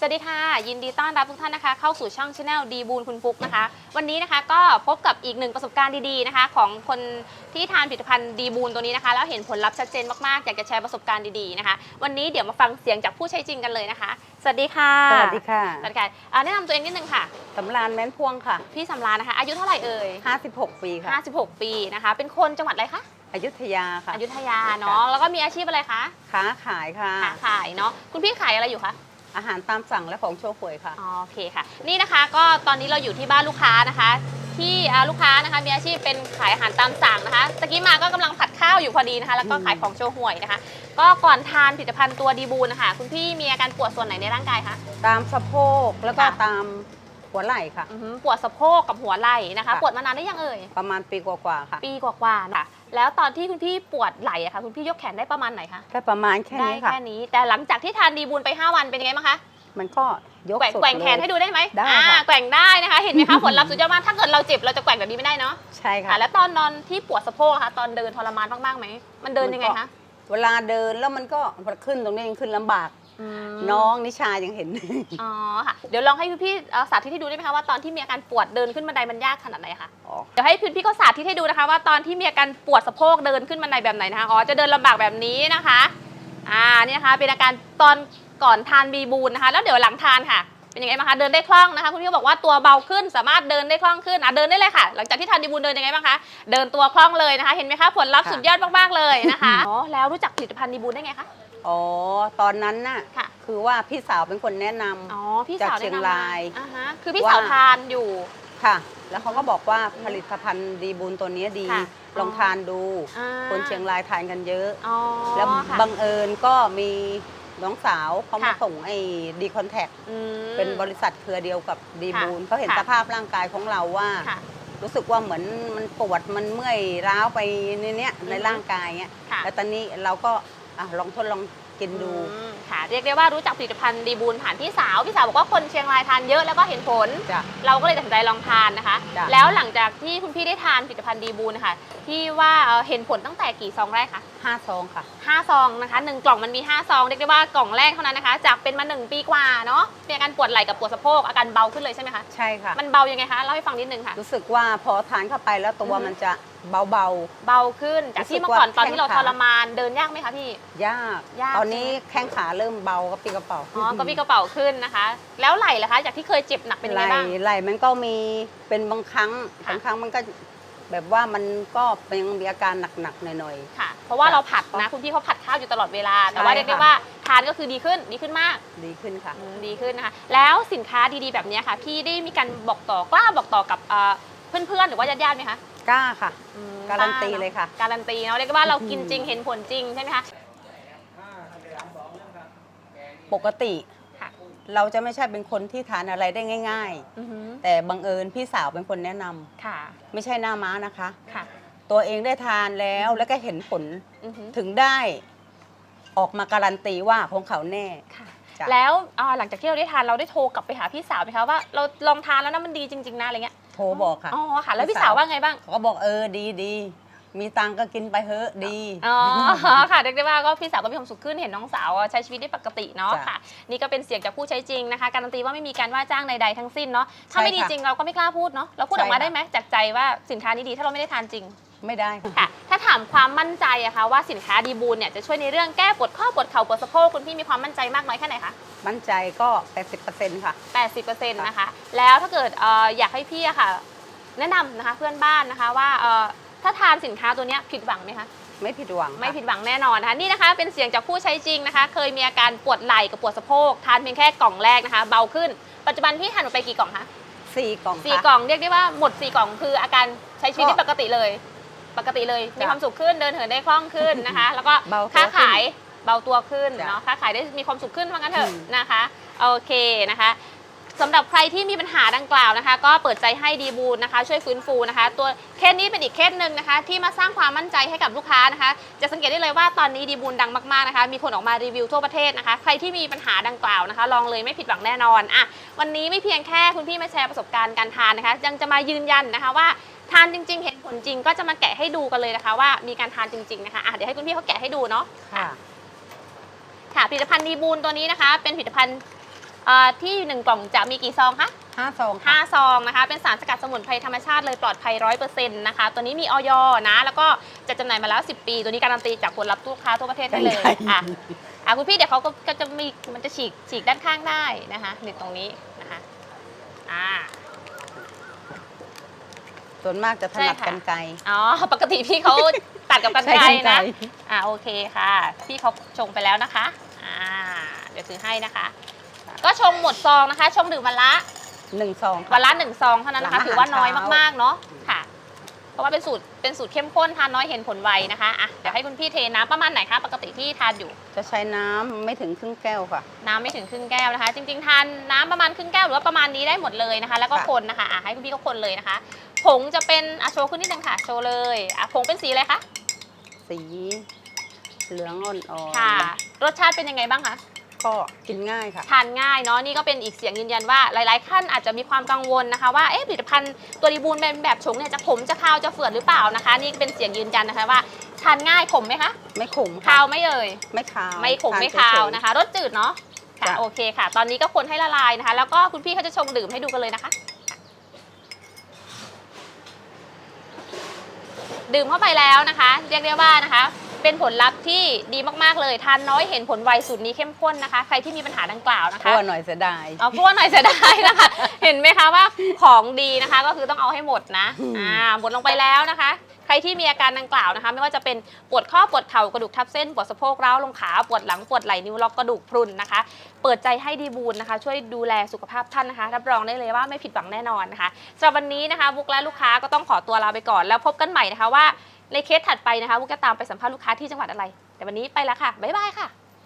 สวัสดีค่ะ ยินดีต้อนรับทุกท่านนะคะ เข้าสู่ช่องช anel ดีบูนคุณฟุกนะคะ วันนี้นะคะก็พบกับอีกหนึ่งประสบการณ์ดีๆนะคะ ของคนที่ทานผลิตภัณฑ์ดีบูนตัวนี้นะคะ แล้วเห็นผลลัพธ์ชัดเจนมากๆ อยากจะแชร์ประสบการณ์ดีๆนะคะ วันนี้เดี๋ยวมาฟังเสียงจากผู้ใช้จริงกันเลยนะคะ สวัสดีค่ะสวัสดีค่ะสวัสดีค่ะอ่าแนะนำตัวเองนิดนึงค่ะสำรานแม้นพวงค่ะ พี่สำราญนะคะ อายุเท่าไหร่เอ่ย56 ปีค่ะ56 ปีนะคะ เป็นคนจังหวัดอะไรคะอยุธยาค่ะอยุธยาเนาะแล้วก็มีอาชีพอะไรคะค้าขายค่ะค้าขายเนาะคุณพี่ขายอะไรอยู่คะ อาหารตามสั่งและของโชว์หวยค่ะ อ๋อโอเคค่ะ นี่นะคะก็ตอนนี้เราอยู่ที่บ้านลูกค้านะคะ ที่อ่าลูกค้านะคะมีอาชีพเป็นขายอาหารตามสั่งนะคะตะกี้มาก็กำลังผัดข้าวอยู่พอดีนะคะ แล้วก็อืมขายของโชว์หวยนะคะ ก็ก่อนทานผลิตภัณฑ์ตัวดีบูนนะคะคุณพี่มีอาการปวดส่วนไหนในร่างกายคะ ตามสะโพกแล้วก็ค่ะ ตามหัวไหล่ค่ะ อือหือปวดสะโพกกับหัวไหล่นะคะ ค่ะ ปวดมานานได้ยังเอ่ย ประมาณปีกว่าๆค่ะ ปีกว่าๆค่ะ แล้วตอนที่คุณพี่ปวดไหล่อะคะคุณพี่ยกแขนได้ประมาณไหนคะแค่ประมาณแค่ได้นี้ค่ะ แค่นี้แต่หลังจากที่ทานดีบูนไป 5 วันเป็นยังไงบ้างคะมันก็ยกแกว่งสุดแกว่งแขนเลยให้ดูได้ไหมได้อ่าค่ะแกว่งได้นะคะเห็นไหมคะผลลัพธ์สุดยอดมากถ้าเกิดเราเจ็บเราจะแกว่งแบบนี้ไม่ได้เนาะใช่ค่ะค่ะแล้วตอนนอนที่ปวดสะโพกอะคะตอนเดินทรมานมากๆไหมมันเดินยังไงคะ เวลาเดินแล้วมันก็ขึ้นตรงนี้ยังขึ้นลำบากม น้องนิชายังเห็น อ๋อค่ะ เดี๋ยวลองให้พี่ๆเอ่อสาธิตให้ดูได้ไหมคะว่าตอนที่มีอาการปวดเดินขึ้นบันไดมันยากขนาดไหนคะ อ๋อ เดี๋ยวให้พี่พี่ๆเขาสาธิตให้ดูนะคะ ว่าตอนที่มีอาการปวดสะโพกเดินขึ้นบันไดแบบไหนนะคะ อ๋อ จะเดินลำบากแบบนี้นะคะ อ่า นี่นะคะ เป็นอาการตอนก่อนทานบีบูนนะคะ แล้วเดี๋ยวหลังทานค่ะ เป็นยังไงบ้างคะ เดินได้คล่องนะคะ คุณพี่ก็บอกว่าตัวเบาขึ้น สามารถเดินได้คล่องขึ้น อะ เดินได้เลยค่ะ หลังจากที่ทานดีบูนเดินยังไงบ้างคะ เดินตัวคล่องเลยนะคะ เห็นไหมคะ ผลลัพธ์ค่ะสุดยอดมากๆเลยนะคะ อ๋อ แล้วรู้จักผลิตภัณฑ์ดีบูนได้ไงคะ อ๋อ ตอนนั้นน่ะค่ะ คือว่าพี่สาวเป็นคนแนะนำ อ๋อ พี่สาวจากเชียงแนะนำมรายอ่าฮะคือพี่สาวว่า ทานอยู่ ค่ะ แล้วเขาก็บอกว่าผลิตภัณฑ์ดีบุญตัวนี้ดี ค่ะลองทานดู อ่า คนเชียงรายทานกันเยอะ อ๋อแล้วค่ะ บังเอิญก็มีน้องสาวเขามาค่ะ ส่งไอ้ดีคอนแทคอืม เป็นบริษัทเครือเดียวกับดีค่ะบูลเขาเห็นค่ะ สภาพร่างกายของเราว่า ค่ะ รู้สึกว่าเหมือนมันปวดมันเมื่อยร้าวไปในเนี้ยอือฮึในร่างกายเนี้ยค่ะ แล้วตอนนี้เราก็ อะลองทดลองกินดู อืมค่ะ เรียกได้ว่ารู้จักผลิตภัณฑ์ดีบูลผ่านพี่สาว พี่สาวบอกว่าคนเชียงรายทานเยอะแล้วก็เห็นผล จ้ะ เราก็เลยตัดสินใจลองทานนะคะ จ้ะ แล้วหลังจากที่คุณพี่ได้ทานผลิตภัณฑ์ดีบูลนะคะที่ว่าเอ่อเห็นผลตั้งแต่กี่ซองแรกคะห้าซองค่ะ ห้าซองนะคะหนึ่งกล่องมันมีห้าซองเรียกได้ว่ากล่องแรกเท่านั้นนะคะ จากเป็นมาหนึ่งปีกว่าเนาะมีอาการปวดไหล่กับปวดสะโพกอาการเบาขึ้นเลยใช่ไหมคะ ใช่ค่ะ มันเบายังไงคะเล่าให้ฟังนิดนึงค่ะ รู้สึกว่าพอทานเข้าไปแล้วตัวอือฮึ มันจะเบา เบาขึ้น จากที่รู้สึกเมื่อก่อนว่าตอนที่เราแข้ทงขารมานเดินยากไหมคะพี่ ๆ ยาก ยาก ตอนนี้แข้งขาเริ่มเบากระปรี้กระเป๋าอ๋อก็มีกระเป๋าขึ้นนะคะ แล้วไหล่ล่ะคะ จากที่เคยเจ็บหนักเป็นยังไหไงลบ้าง ไหลมันก็มีเป็นบางครั้งค่ะ บางครั้งมันก็แบบว่ามันก็ยังมีอาการหนักๆหน่อย ค่ะ เพราะว่าค่ะเราผัดนะคุณพี่เขาผัดข้าวอยู่ตลอดเวลา แต่ว่าใช่เรียกได้ค่ะ ว่าทานก็คือดีขึ้น ดีขึ้นมากๆ ดีขึ้นค่ะ อืมดีขึ้นนะคะ แล้วสินค้าดีๆแบบนี้ค่ะ พี่ได้มีการบอกต่อกล้าบอกต่อกับเอ่อเพื่อนๆ หรือว่าญาติๆไหมคะ กล้าค่ะ อืมการันตีเลยค่ะ การันตีเนาะเรียกได้ว่าเรากินจริงเห็นผลจริงใช่ไหมคะปกติ ค่ะเราจะไม่ใช่เป็นคนที่ทานอะไรได้ง่าย อือหือๆ แต่บังเอิญพี่สาวเป็นคนแนะนำค่ะไม่ใช่หน้าม้านะคะ ค่ะตัวเองได้ทานแล้วแล้วก็เห็นผลอือหือถึงได้ ออกมาการันตีว่าของเขาแน่ ค่ะ จ้ะ แล้วอ่าหลังจากที่เราได้ทานเราได้โทรกลับไปหาพี่สาวไหมคะว่าเราลองทานแล้วนะมันดีจริง ๆนะอะไรเงี้ยโทรบอกค่ะ อ๋อค่ะ แล้วพี่พี่สาสาววว่าไงบ้าง เขาก็บอกเออดีดีมีตังค์ก็กินไปเถอะดี อ๋อ ค่ะเรียกได้ว่าก็พี่สาวก็มีความสุขขึ้นเห็นน้องสาวใช้ชีวิตได้ปกติเนาะจ้ะค่ะ นี่ก็เป็นเสียงจากผู้ใช้จริงนะคะ การันตีว่าไม่มีการว่าจ้างใดๆทั้งสิ้นเนาะถ้าใช่ไม่ดีค่ะจริงเราก็ไม่กล้าพูดเนาะเราพูดอใช่อกมาค่ะได้ไหมจากใจว่าสินค้านี้ดีถ้าเราไม่ได้ทานจริง ไม่ได้ค่ะ ถ้าถามความมั่นใจอะคะว่าสินค้าดีบูนเนี่ยจะช่วยในเรื่องแก้ปวดข้อปวดเข่าปวดสะโพกคุณพี่มีความมั่นใจมากน้อยแค่ไหนคะ มั่นใจก็ 80%ค่ะ 80%นะคะ แล้วถ้าเกิดเอ่ออยากให้พี่อะค่ะ แนะนำนะคะเพื่อนบ้านนะคะว่าเอ่อถ้าทานสินค้าตัวเนี้ยผิดหวังไหมคะ ไม่ผิดหวังค่ะ ไม่ผิดหวังแน่นอนนะคะนี่นะคะเป็นเสียงจากผู้ใช้จริงนะคะ เคยมีอาการปวดไหล่กับปวดสะโพกทานเพียงแค่กล่องแรกนะคะ เบาขึ้นปัจจุบันพี่ทานหมดไปกี่กล่องคะสี่กล่องสี่ค่ะ กล่องเรียกได้ว่าหมดสี่กล่องคืออาการใช้ชีวิตได้ก็ปกติเลย ปกติเลยมีจ้ะความสุขขึ้นเดินเหินได้คล่องขึ้นนะคะ แล้วก็เบาตัวค้าขายเบาตัวขึ้นจ้ะเนาะค้าขายได้มีความสุขขึ้นว่างั้นเถอะอืม นะคะโอเคนะคะสำหรับใครที่มีปัญหาดังกล่าวนะคะ ก็เปิดใจให้ดีบูนนะคะ ช่วยฟื้นฟูนะคะ ตัวเคสนี้เป็นอีกเคสหนึ่งนะคะ ที่มาสร้างความมั่นใจให้กับลูกค้านะคะ จะสังเกตได้เลยว่าตอนนี้ดีบูนดังมากๆนะคะ มีคนออกมารีวิวทั่วประเทศนะคะ ใครที่มีปัญหาดังกล่าวนะคะ ลองเลยไม่ผิดหวังแน่นอนอะ วันนี้ไม่เพียงแค่คุณพี่มาแชร์ประสบการณ์การทานนะคะ ยังจะมายืนยันนะคะว่า ทานจริง ๆ เห็นผลจริงก็จะมาแกะให้ดูกันเลยนะคะ ว่ามีการทานจริง ๆ นะคะอะเดี๋ยวให้คุณพี่เขาแกะให้ดูเนาะค่ะค่ะผลิตภัณฑ์ดีบูนตัวนี้นะคะ เป็นผลิตภัณฑ์เอ่อที่หนึ่งกล่องจะมีกี่ซองคะห้าซองห้าค่ะซองนะคะ เป็นสารสกัดสมุนไพรธรรมชาติเลยปลอดภัยร้อยเปอร์เซ็นต์นะคะ ตัวนี้มีออยนะ แล้วก็จะจำหน่ายมาแล้ว10ปี ตัวนี้การันตีจากผลลัพธ์ลูกค้าทั่วประเทศได้เลยใช่อะอะคุณพี่เดี๋ยวเขาก็ก็จะมีมันจะฉีกฉีกด้านข้างได้นะคะนี่ตรงนี้นะคะอ่า ส่วนมากจะถนัดใช่ค่ะ กันไกลอ๋อ ปกติพี่เขาตัดกับกันไกรใช้กรรนะรอ่าโอเคค่ะ พี่เขาชงไปแล้วนะคะ อ่า เดี๋ยวถือให้นะคะ ก็ชงหมดซองนะคะ ชงดื่มวันละหนึ่งซองค่ะ วันละหนึ่งซองเท่านั้นนะคะ หลังอาหารถือว่าน้อยเช้ามมากๆเนาะ ค่ะเพ ราะว่าเป็นสูตรเป็นสูตรเข้มข้นทานน้อยเห็นผลไวนะคะอะเดี๋ยวให้คุณพี่เทน้ำประมาณไหนคะปกติที่ทานอยู่ จะใช้น้ำไม่ถึงครึ่งแก้วค่ะ น้ำไม่ถึงครึ่งแก้วนะคะ จริงๆ ทานน้ำประมาณครึ่งแก้วหรือว่าประมาณนี้ได้หมดเลยนะคะ แล้วก็ค่ะ คนนะคะอะให้คุณพี่ก็คนเลยนะคะ ผงจะเป็นอะโชว์ขึ้นนิดนึงค่ะ โชว์เลยอะผงเป็นสีอะไรคะสีเหลืองอ่อนๆค่ะ รสชาติเป็นยังไงบ้างคะ ก็กินง่ายค่ะ ทานง่ายเนาะนี่ก็เป็นอีกเสียงยืนยันว่าหลายๆท่านอาจจะมีความกังวลนะคะ ว่าเอ๊ะผลิตภัณฑ์ตัวดีบูลเป็นแบบชงเนี่ยจะขมจะคาวจะเฝื่อนหรือเปล่านะคะ นี่เป็นเสียงยืนยันนะคะว่าทานง่ายขมไหมคะไม่ขมคาวไหม่เอ่ย ไม่ขาวไม่ขมทนไม่คาวเฉยๆ นะคะ รสจืดเนาะค่ะจ้ะ โอเคค่ะ ตอนนี้ก็คนให้ละลายนะคะ แล้วก็คุณพี่เขาจะชงดื่มให้ดูกันเลยนะคะ ดื่มเข้าไปแล้วนะคะ เรียกได้ว่านะคะ เป็นผลลัพธ์ที่ดีมากๆเลยทานน้อยเห็นผลไวสูตรนี้เข้มข้นนะคะ ใครที่มีปัญหาดังกล่าวนะกคะลัวหน่อยเสียดาย เอากลัวหน่อยเสียดายนะคะ เห็นไหมคะว่าของดีนะคะก็คือต้องเอาให้หมดนะอืมอ่าหมดลงไปแล้วนะคะ ใครที่มีอาการดังกล่าวนะคะ ไม่ว่าจะเป็นปวดข้อปวดเข่ากระดูกทับเส้นปวดสะโพกร้าวลงขาปวดหลังปวดไหล่นิ้วล็อกกระดูกพรุนนะคะ เปิดใจให้ดีบูลนะคะ ช่วยดูแลสุขภาพท่านนะคะรับรองได้เลยว่าไม่ผิดหวังแน่นอนนะคะสำหรับวันนี้นะคะ บุกและลูกค้าก็ต้องขอตัวลาไปก่อนแล้วพบกันใหม่นะคะว่า ในเคสถัดไปนะคะบุกจะตามไปสัมภาษณ์ลูกค้าที่จังหวัดอะไร แต่วันนี้ไปแล้วค่ะบ๊ายบายค่ะ